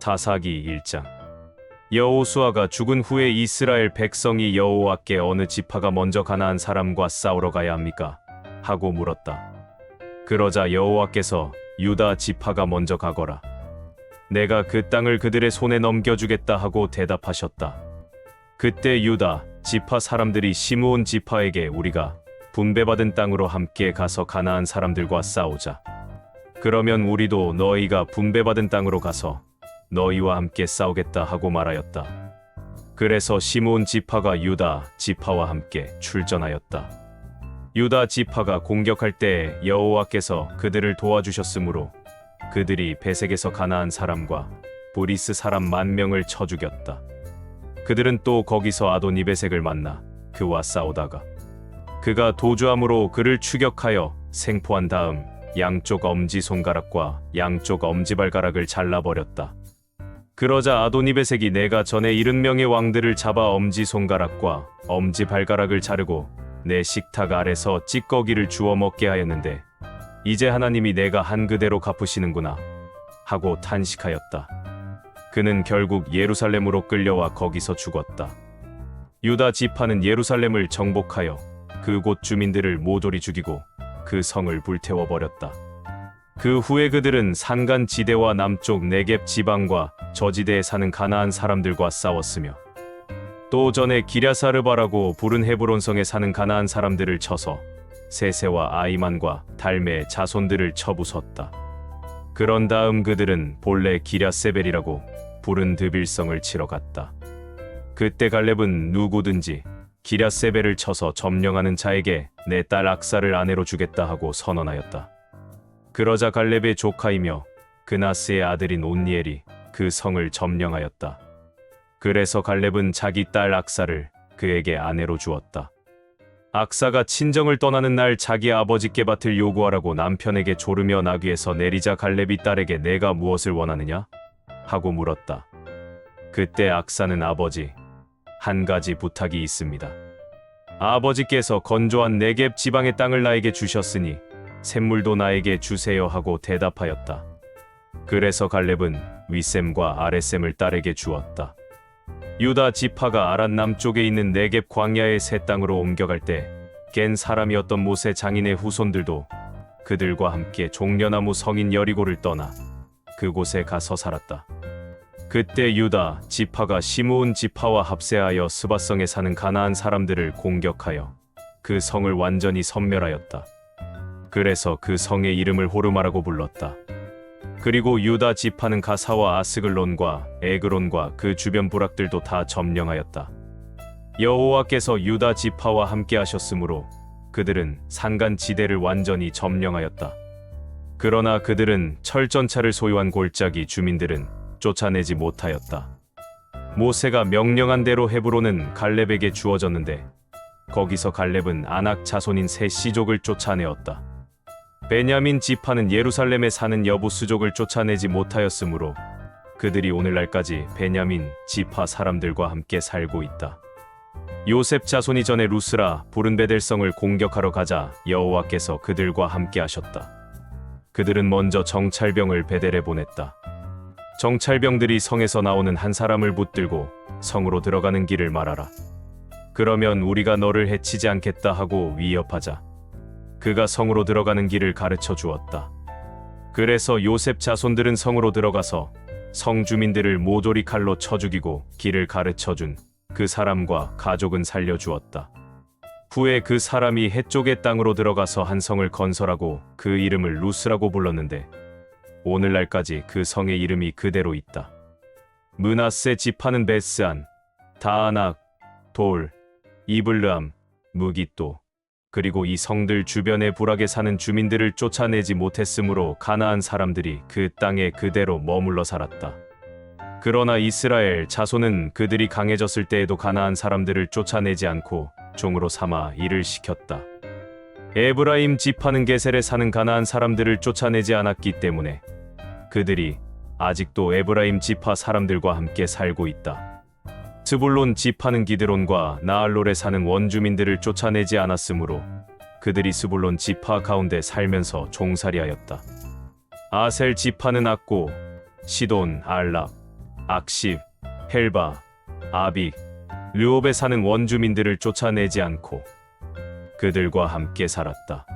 사사기 1장 여호수아가 죽은 후에 이스라엘 백성이 여호와께 어느 지파가 먼저 가나안 사람과 싸우러 가야 합니까? 하고 물었다. 그러자 여호와께서 유다 지파가 먼저 가거라. 내가 그 땅을 그들의 손에 넘겨주겠다 하고 대답하셨다. 그때 유다 지파 사람들이 시므온 지파에게 우리가 분배받은 땅으로 함께 가서 가나안 사람들과 싸우자. 그러면 우리도 너희가 분배받은 땅으로 가서 너희와 함께 싸우겠다 하고 말하였다. 그래서 시므온 지파가 유다 지파와 함께 출전하였다. 유다 지파가 공격할 때 여호와께서 그들을 도와주셨으므로 그들이 베색에서 가나안 사람과 브리스 사람 만 명을 쳐 죽였다. 그들은 또 거기서 아도니베색을 만나 그와 싸우다가 그가 도주함으로 그를 추격하여 생포한 다음 양쪽 엄지 손가락과 양쪽 엄지 발가락을 잘라버렸다. 그러자 아도니베색이 내가 전에 일흔 명의 왕들을 잡아 엄지 손가락과 엄지 발가락을 자르고 내 식탁 아래서 찌꺼기를 주워 먹게 하였는데 이제 하나님이 내가 한 그대로 갚으시는구나 하고 탄식하였다. 그는 결국 예루살렘으로 끌려와 거기서 죽었다. 유다 지파는 예루살렘을 정복하여 그곳 주민들을 모조리 죽이고 그 성을 불태워 버렸다. 그 후에 그들은 산간 지대와 남쪽 네겝 지방과 저지대에 사는 가나안 사람들과 싸웠으며 또 전에 기랴사르바라고 부른 헤브론 성에 사는 가나안 사람들을 쳐서 세세와 아이만과 달메의 자손들을 쳐부쉈다. 그런 다음 그들은 본래 기랴세벨이라고 부른 드빌성을 치러 갔다. 그때 갈렙은 누구든지 기랴세벨을 쳐서 점령하는 자에게 내 딸 악사를 아내로 주겠다 하고 선언하였다. 그러자 갈렙의 조카이며 그나스의 아들인 온니엘이 그 성을 점령하였다. 그래서 갈렙은 자기 딸 악사를 그에게 아내로 주었다. 악사가 친정을 떠나는 날 자기 아버지께 밭을 요구하라고 남편에게 조르며 나귀에서 내리자 갈렙이 딸에게 내가 무엇을 원하느냐? 하고 물었다. 그때 악사는 아버지, 한 가지 부탁이 있습니다. 아버지께서 건조한 네겝 지방의 땅을 나에게 주셨으니 샘물도 나에게 주세요 하고 대답하였다. 그래서 갈렙은 윗샘과 아랫샘을 딸에게 주었다. 유다 지파가 아란 남쪽에 있는 네겝 광야의 새 땅으로 옮겨갈 때 겐 사람이었던 모세 장인의 후손들도 그들과 함께 종려나무 성인 여리고를 떠나 그곳에 가서 살았다. 그때 유다 지파가 시므온 지파와 합세하여 스바성에 사는 가나안 사람들을 공격하여 그 성을 완전히 섬멸하였다. 그래서 그 성의 이름을 호르마라고 불렀다. 그리고 유다 지파는 가사와 아스글론과 에그론과 그 주변 부락들도 다 점령하였다. 여호와께서 유다 지파와 함께 하셨으므로 그들은 산간 지대를 완전히 점령하였다. 그러나 그들은 철전차를 소유한 골짜기 주민들은 쫓아내지 못하였다. 모세가 명령한 대로 헤브론은 갈렙에게 주어졌는데 거기서 갈렙은 아낙 자손인 세 시족을 쫓아내었다. 베냐민 지파는 예루살렘에 사는 여부 수족을 쫓아내지 못하였으므로 그들이 오늘날까지 베냐민 지파 사람들과 함께 살고 있다. 요셉 자손이 전에 루스라 부른 베델성을 공격하러 가자 여호와께서 그들과 함께 하셨다. 그들은 먼저 정찰병을 베델에 보냈다. 정찰병들이 성에서 나오는 한 사람을 붙들고 성으로 들어가는 길을 말하라. 그러면 우리가 너를 해치지 않겠다 하고 위협하자. 그가 성으로 들어가는 길을 가르쳐 주었다. 그래서 요셉 자손들은 성으로 들어가서 성 주민들을 모조리 칼로 쳐 죽이고 길을 가르쳐 준 그 사람과 가족은 살려 주었다. 후에 그 사람이 해쪽의 땅으로 들어가서 한 성을 건설하고 그 이름을 루스라고 불렀는데 오늘날까지 그 성의 이름이 그대로 있다. 문하세 지파는 베스안, 다아낙, 돌, 이블르암, 무기또 그리고 이 성들 주변의 부락에 사는 주민들을 쫓아내지 못했으므로 가나안 사람들이 그 땅에 그대로 머물러 살았다. 그러나 이스라엘 자손은 그들이 강해졌을 때에도 가나안 사람들을 쫓아내지 않고 종으로 삼아 일을 시켰다. 에브라임 지파는 게셀에 사는 가나안 사람들을 쫓아내지 않았기 때문에 그들이 아직도 에브라임 지파 사람들과 함께 살고 있다. 스불론 지파는 기드론과 나알롤에 사는 원주민들을 쫓아내지 않았으므로 그들이 스불론 지파 가운데 살면서 종살이하였다. 아셀 지파는 악고, 시돈, 알랍, 악십, 헬바, 아비, 르옵에 사는 원주민들을 쫓아내지 않고 그들과 함께 살았다.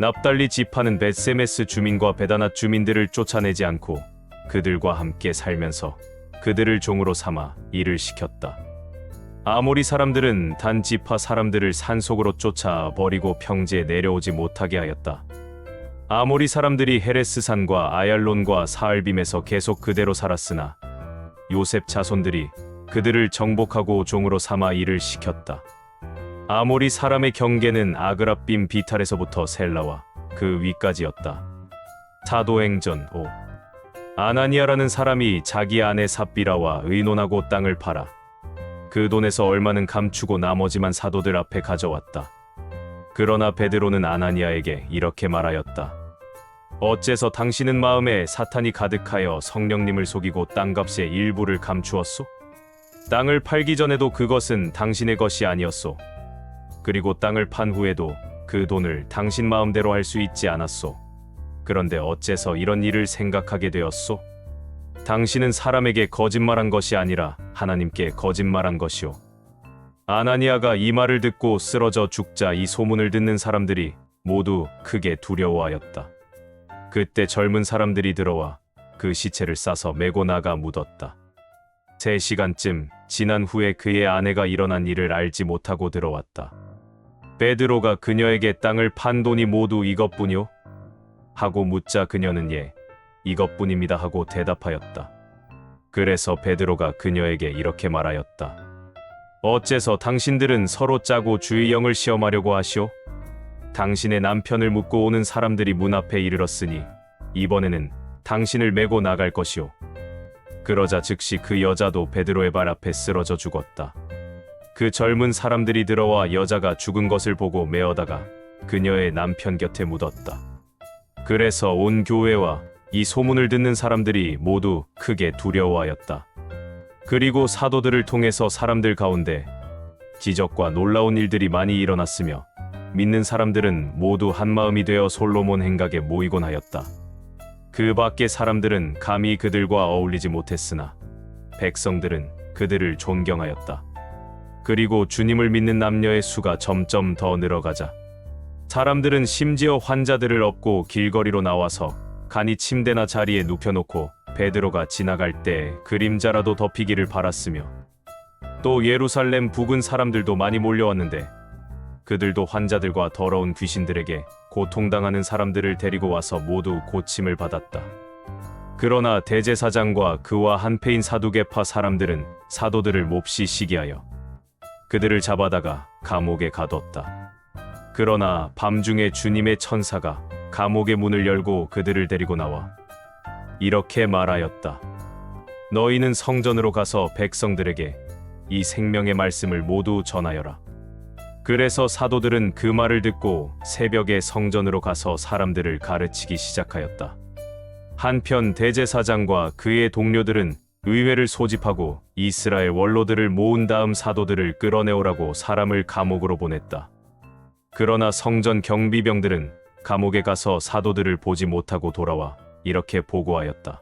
납달리 지파는 베세메스 주민과 베다낫 주민들을 쫓아내지 않고 그들과 함께 살면서 그들을 종으로 삼아 일을 시켰다. 아모리 사람들은 단 지파 사람들을 산속으로 쫓아 버리고 평지에 내려오지 못하게 하였다. 아모리 사람들이 헤레스산과 아얄론과 사알빔에서 계속 그대로 살았으나 요셉 자손들이 그들을 정복하고 종으로 삼아 일을 시켰다. 아모리 사람의 경계는 아그라빔 비탈에서부터 셀라와 그 위까지였다. 사도행전 5 아나니아라는 사람이 자기 아내 삽비라와 의논하고 땅을 팔아 그 돈에서 얼마는 감추고 나머지만 사도들 앞에 가져왔다. 그러나 베드로는 아나니아에게 이렇게 말하였다. 어째서 당신은 마음에 사탄이 가득하여 성령님을 속이고 땅값의 일부를 감추었소? 땅을 팔기 전에도 그것은 당신의 것이 아니었소. 그리고 땅을 판 후에도 그 돈을 당신 마음대로 할 수 있지 않았소. 그런데 어째서 이런 일을 생각하게 되었소? 당신은 사람에게 거짓말한 것이 아니라 하나님께 거짓말한 것이오. 아나니아가 이 말을 듣고 쓰러져 죽자 이 소문을 듣는 사람들이 모두 크게 두려워하였다. 그때 젊은 사람들이 들어와 그 시체를 싸서 메고 나가 묻었다. 세 시간쯤 지난 후에 그의 아내가 일어난 일을 알지 못하고 들어왔다. 베드로가 그녀에게 땅을 판 돈이 모두 이것뿐이오? 하고 묻자 그녀는 예, 이것뿐입니다 하고 대답하였다. 그래서 베드로가 그녀에게 이렇게 말하였다. 어째서 당신들은 서로 짜고 주의 영을 시험하려고 하시오? 당신의 남편을 묻고 오는 사람들이 문 앞에 이르렀으니 이번에는 당신을 메고 나갈 것이오. 그러자 즉시 그 여자도 베드로의 발 앞에 쓰러져 죽었다. 그 젊은 사람들이 들어와 여자가 죽은 것을 보고 메어다가 그녀의 남편 곁에 묻었다. 그래서 온 교회와 이 소문을 듣는 사람들이 모두 크게 두려워하였다. 그리고 사도들을 통해서 사람들 가운데 기적과 놀라운 일들이 많이 일어났으며 믿는 사람들은 모두 한마음이 되어 솔로몬 행각에 모이곤 하였다. 그 밖의 사람들은 감히 그들과 어울리지 못했으나 백성들은 그들을 존경하였다. 그리고 주님을 믿는 남녀의 수가 점점 더 늘어가자 사람들은 심지어 환자들을 업고 길거리로 나와서 간이 침대나 자리에 눕혀놓고 베드로가 지나갈 때 그림자라도 덮이기를 바랐으며 또 예루살렘 부근 사람들도 많이 몰려왔는데 그들도 환자들과 더러운 귀신들에게 고통당하는 사람들을 데리고 와서 모두 고침을 받았다. 그러나 대제사장과 그와 한패인 사두개파 사람들은 사도들을 몹시 시기하여 그들을 잡아다가 감옥에 가뒀다. 그러나 밤중에 주님의 천사가 감옥의 문을 열고 그들을 데리고 나와 이렇게 말하였다. 너희는 성전으로 가서 백성들에게 이 생명의 말씀을 모두 전하여라. 그래서 사도들은 그 말을 듣고 새벽에 성전으로 가서 사람들을 가르치기 시작하였다. 한편 대제사장과 그의 동료들은 의회를 소집하고 이스라엘 원로들을 모은 다음 사도들을 끌어내오라고 사람을 감옥으로 보냈다. 그러나 성전 경비병들은 감옥에 가서 사도들을 보지 못하고 돌아와 이렇게 보고하였다.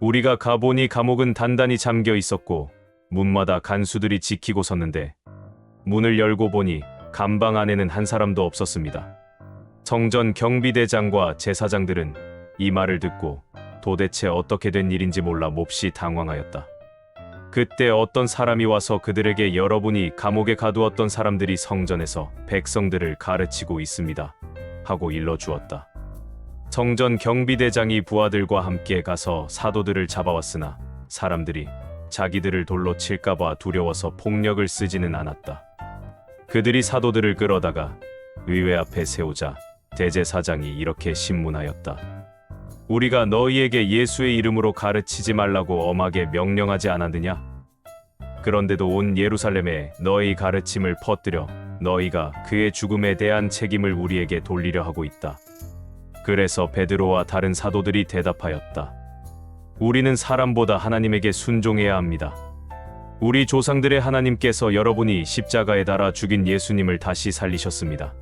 우리가 가보니 감옥은 단단히 잠겨 있었고 문마다 간수들이 지키고 섰는데 문을 열고 보니 감방 안에는 한 사람도 없었습니다. 성전 경비대장과 제사장들은 이 말을 듣고 도대체 어떻게 된 일인지 몰라 몹시 당황하였다. 그때 어떤 사람이 와서 그들에게 여러분이 감옥에 가두었던 사람들이 성전에서 백성들을 가르치고 있습니다. 하고 일러주었다. 성전 경비대장이 부하들과 함께 가서 사도들을 잡아왔으나 사람들이 자기들을 돌로 칠까봐 두려워서 폭력을 쓰지는 않았다. 그들이 사도들을 끌어다가 의회 앞에 세우자 대제사장이 이렇게 신문하였다. 우리가 너희에게 예수의 이름으로 가르치지 말라고 엄하게 명령하지 않았느냐? 그런데도 온 예루살렘에 너희 가르침을 퍼뜨려 너희가 그의 죽음에 대한 책임을 우리에게 돌리려 하고 있다. 그래서 베드로와 다른 사도들이 대답하였다. 우리는 사람보다 하나님에게 순종해야 합니다. 우리 조상들의 하나님께서 여러분이 십자가에 달아 죽인 예수님을 다시 살리셨습니다.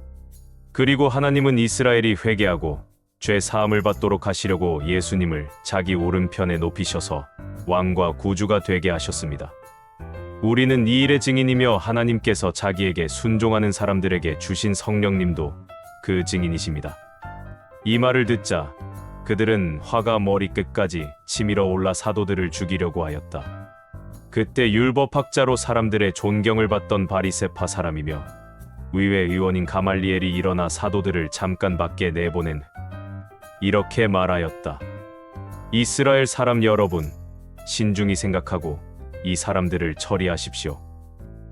그리고 하나님은 이스라엘이 회개하고 죄 사함을 받도록 하시려고 예수님을 자기 오른편에 높이셔서 왕과 구주가 되게 하셨습니다. 우리는 이 일의 증인이며 하나님께서 자기에게 순종하는 사람들에게 주신 성령님도 그 증인이십니다. 이 말을 듣자 그들은 화가 머리끝까지 치밀어 올라 사도들을 죽이려고 하였다. 그때 율법학자로 사람들의 존경을 받던 바리세파 사람이며 의회 의원인 가말리엘이 일어나 사도들을 잠깐 밖에 내보낸 이렇게 말하였다. 이스라엘 사람 여러분, 신중히 생각하고 이 사람들을 처리하십시오.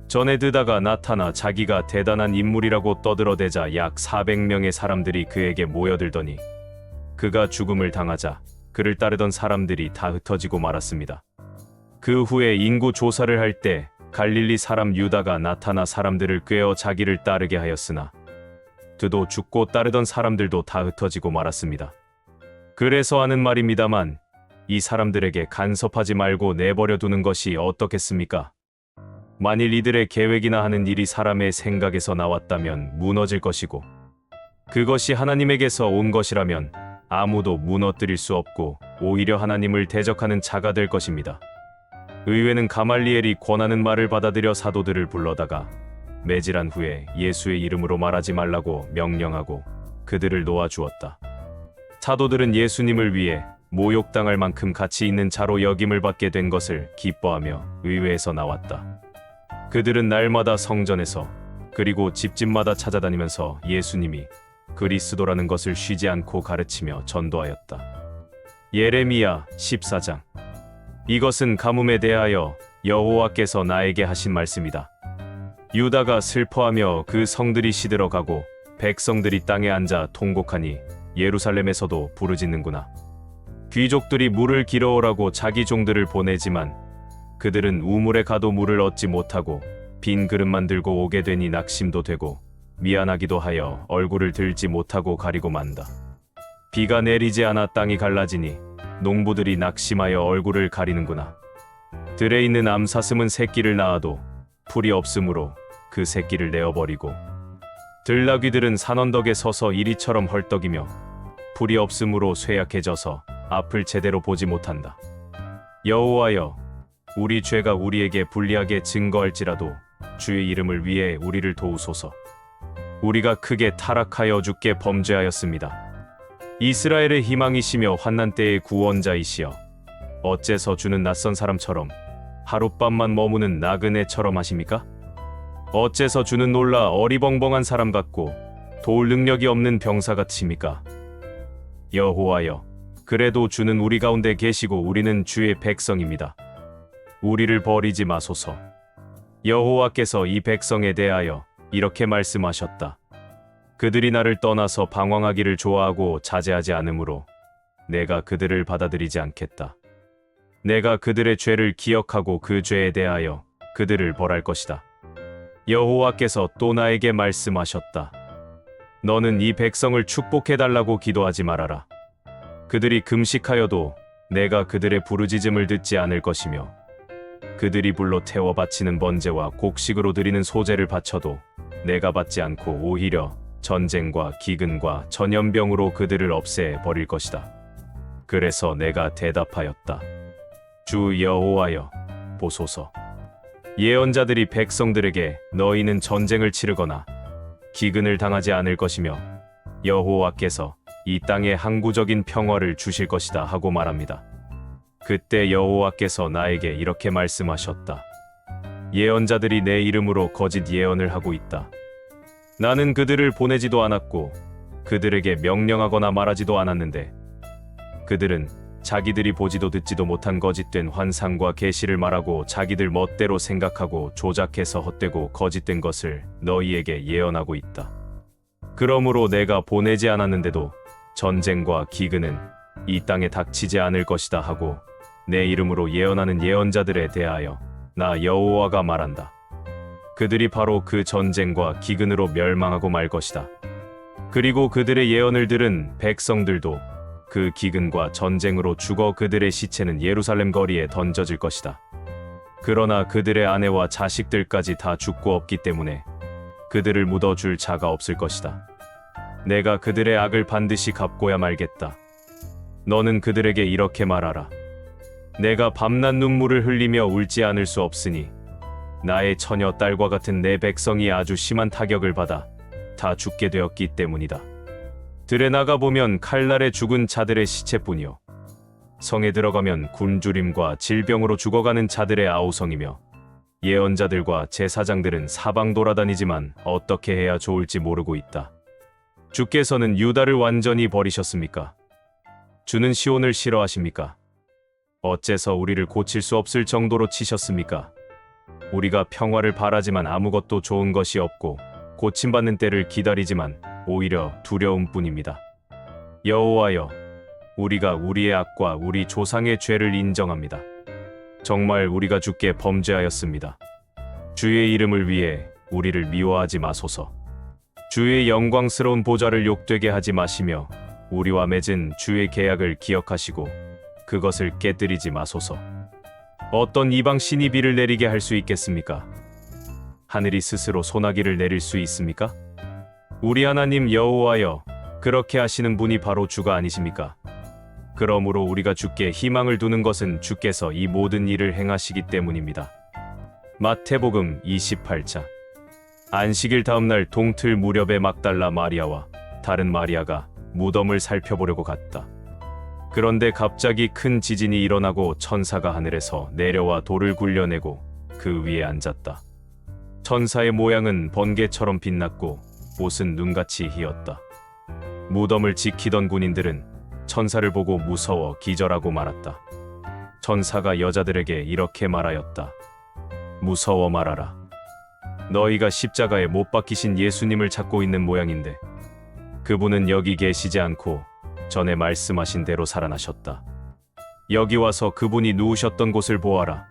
전에 드다가 나타나 자기가 대단한 인물이라고 떠들어대자 약 400명의 사람들이 그에게 모여들더니 그가 죽음을 당하자 그를 따르던 사람들이 다 흩어지고 말았습니다. 그 후에 인구 조사를 할 때 갈릴리 사람 유다가 나타나 사람들을 꿰어 자기를 따르게 하였으나 그도 죽고 따르던 사람들도 다 흩어지고 말았습니다. 그래서 하는 말입니다만 이 사람들에게 간섭하지 말고 내버려 두는 것이 어떻겠습니까? 만일 이들의 계획이나 하는 일이 사람의 생각에서 나왔다면 무너질 것이고 그것이 하나님에게서 온 것이라면 아무도 무너뜨릴 수 없고 오히려 하나님을 대적하는 자가 될 것입니다. 의회는 가말리엘이 권하는 말을 받아들여 사도들을 불러다가 매질한 후에 예수의 이름으로 말하지 말라고 명령하고 그들을 놓아 주었다. 사도들은 예수님을 위해 모욕당할 만큼 가치 있는 자로 여김을 받게 된 것을 기뻐하며 의회에서 나왔다. 그들은 날마다 성전에서 그리고 집집마다 찾아다니면서 예수님이 그리스도라는 것을 쉬지 않고 가르치며 전도하였다. 예레미야 14장 이것은 가뭄에 대하여 여호와께서 나에게 하신 말씀이다. 유다가 슬퍼하며 그 성들이 시들어가고 백성들이 땅에 앉아 통곡하니 예루살렘에서도 부르짖는구나. 귀족들이 물을 길어오라고 자기 종들을 보내지만 그들은 우물에 가도 물을 얻지 못하고 빈 그릇만 들고 오게 되니 낙심도 되고 미안하기도 하여 얼굴을 들지 못하고 가리고 만다. 비가 내리지 않아 땅이 갈라지니 농부들이 낙심하여 얼굴을 가리는구나. 들에 있는 암사슴은 새끼를 낳아도 풀이 없으므로 그 새끼를 내어버리고 들나귀들은 산언덕에 서서 이리처럼 헐떡이며 풀이 없으므로 쇠약해져서 앞을 제대로 보지 못한다. 여호와여, 우리 죄가 우리에게 불리하게 증거할지라도 주의 이름을 위해 우리를 도우소서. 우리가 크게 타락하여 주께 범죄하였습니다. 이스라엘의 희망이시며 환난 때의 구원자이시여 어째서 주는 낯선 사람처럼 하룻밤만 머무는 나그네처럼 하십니까? 어째서 주는 놀라 어리벙벙한 사람 같고 도울 능력이 없는 병사 같습니까? 여호와여 그래도 주는 우리 가운데 계시고 우리는 주의 백성입니다. 우리를 버리지 마소서. 여호와께서 이 백성에 대하여 이렇게 말씀하셨다. 그들이 나를 떠나서 방황하기를 좋아하고 자제하지 않으므로 내가 그들을 받아들이지 않겠다. 내가 그들의 죄를 기억하고 그 죄에 대하여 그들을 벌할 것이다. 여호와께서 또 나에게 말씀하셨다. 너는 이 백성을 축복해 달라고 기도하지 말아라. 그들이 금식하여도 내가 그들의 부르짖음을 듣지 않을 것이며 그들이 불로 태워 바치는 번제와 곡식으로 드리는 소제를 바쳐도 내가 받지 않고 오히려 전쟁과 기근과 전염병으로 그들을 없애 버릴 것이다. 그래서 내가 대답하였다. 주 여호와여 보소서. 예언자들이 백성들에게 너희는 전쟁을 치르거나 기근을 당하지 않을 것이며 여호와께서 이 땅에 항구적인 평화를 주실 것이다 하고 말합니다. 그때 여호와께서 나에게 이렇게 말씀하셨다. 예언자들이 내 이름으로 거짓 예언을 하고 있다. 나는 그들을 보내지도 않았고 그들에게 명령하거나 말하지도 않았는데 그들은 자기들이 보지도 듣지도 못한 거짓된 환상과 계시를 말하고 자기들 멋대로 생각하고 조작해서 헛되고 거짓된 것을 너희에게 예언하고 있다. 그러므로 내가 보내지 않았는데도 전쟁과 기근은 이 땅에 닥치지 않을 것이다 하고 내 이름으로 예언하는 예언자들에 대하여 나 여호와가 말한다. 그들이 바로 그 전쟁과 기근으로 멸망하고 말 것이다. 그리고 그들의 예언을 들은 백성들도 그 기근과 전쟁으로 죽어 그들의 시체는 예루살렘 거리에 던져질 것이다. 그러나 그들의 아내와 자식들까지 다 죽고 없기 때문에 그들을 묻어줄 자가 없을 것이다. 내가 그들의 악을 반드시 갚고야 말겠다. 너는 그들에게 이렇게 말하라. 내가 밤낮 눈물을 흘리며 울지 않을 수 없으니 나의 처녀 딸과 같은 내 백성이 아주 심한 타격을 받아 다 죽게 되었기 때문이다. 들에 나가 보면 칼날에 죽은 자들의 시체뿐이요. 성에 들어가면 굶주림과 질병으로 죽어가는 자들의 아우성이며 예언자들과 제사장들은 사방 돌아다니지만 어떻게 해야 좋을지 모르고 있다. 주께서는 유다를 완전히 버리셨습니까? 주는 시온을 싫어하십니까? 어째서 우리를 고칠 수 없을 정도로 치셨습니까? 우리가 평화를 바라지만 아무것도 좋은 것이 없고 고침받는 때를 기다리지만 오히려 두려움뿐입니다. 여호와여, 우리가 우리의 악과 우리 조상의 죄를 인정합니다. 정말 우리가 주께 범죄하였습니다. 주의 이름을 위해 우리를 미워하지 마소서. 주의 영광스러운 보좌를 욕되게 하지 마시며 우리와 맺은 주의 계약을 기억하시고 그것을 깨뜨리지 마소서. 어떤 이방 신이 비를 내리게 할 수 있겠습니까? 하늘이 스스로 소나기를 내릴 수 있습니까? 우리 하나님 여호와여, 그렇게 하시는 분이 바로 주가 아니십니까? 그러므로 우리가 주께 희망을 두는 것은 주께서 이 모든 일을 행하시기 때문입니다. 마태복음 28장 안식일 다음날 동틀 무렵에 막달라 마리아와 다른 마리아가 무덤을 살펴보려고 갔다. 그런데 갑자기 큰 지진이 일어나고 천사가 하늘에서 내려와 돌을 굴려내고 그 위에 앉았다. 천사의 모양은 번개처럼 빛났고 옷은 눈같이 희었다. 무덤을 지키던 군인들은 천사를 보고 무서워 기절하고 말았다. 천사가 여자들에게 이렇게 말하였다. 무서워 말아라. 너희가 십자가에 못 박히신 예수님을 찾고 있는 모양인데 그분은 여기 계시지 않고 전에 말씀하신 대로 살아나셨다. 여기 와서 그분이 누우셨던 곳을 보아라.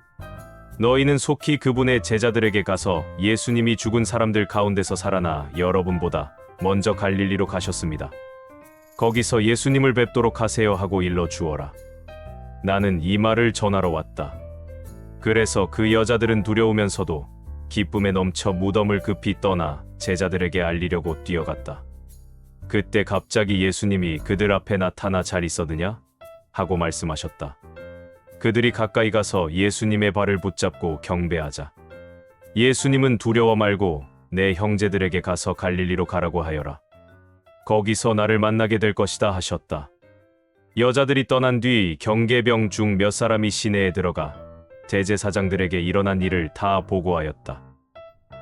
너희는 속히 그분의 제자들에게 가서 예수님이 죽은 사람들 가운데서 살아나 여러분보다 먼저 갈릴리로 가셨습니다. 거기서 예수님을 뵙도록 하세요 하고 일러 주어라. 나는 이 말을 전하러 왔다. 그래서 그 여자들은 두려우면서도 기쁨에 넘쳐 무덤을 급히 떠나 제자들에게 알리려고 뛰어갔다. 그때 갑자기 예수님이 그들 앞에 나타나 잘 있었느냐? 하고 말씀하셨다. 그들이 가까이 가서 예수님의 발을 붙잡고 경배하자. 예수님은 두려워 말고 내 형제들에게 가서 갈릴리로 가라고 하여라. 거기서 나를 만나게 될 것이다 하셨다. 여자들이 떠난 뒤 경계병 중 몇 사람이 시내에 들어가 대제사장들에게 일어난 일을 다 보고하였다.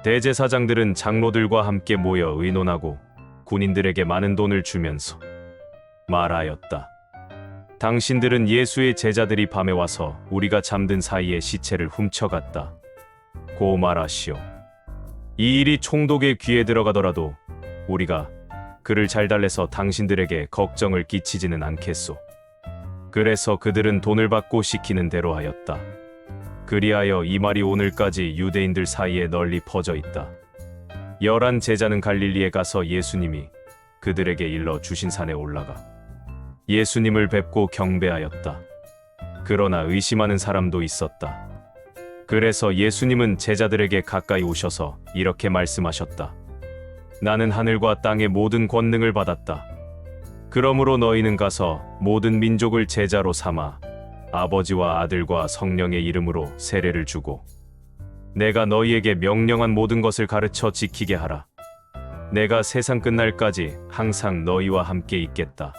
대제사장들은 장로들과 함께 모여 의논하고 군인들에게 많은 돈을 주면서 말하였다. 당신들은 예수의 제자들이 밤에 와서 우리가 잠든 사이에 시체를 훔쳐갔다. 고 말하시오. 이 일이 총독의 귀에 들어가더라도 우리가 그를 잘 달래서 당신들에게 걱정을 끼치지는 않겠소. 그래서 그들은 돈을 받고 시키는 대로 하였다. 그리하여 이 말이 오늘까지 유대인들 사이에 널리 퍼져 있다. 열한 제자는 갈릴리에 가서 예수님이 그들에게 일러 주신 산에 올라가 예수님을 뵙고 경배하였다. 그러나 의심하는 사람도 있었다. 그래서 예수님은 제자들에게 가까이 오셔서 이렇게 말씀하셨다. 나는 하늘과 땅의 모든 권능을 받았다. 그러므로 너희는 가서 모든 민족을 제자로 삼아 아버지와 아들과 성령의 이름으로 세례를 주고 내가 너희에게 명령한 모든 것을 가르쳐 지키게 하라. 내가 세상 끝날까지 항상 너희와 함께 있겠다.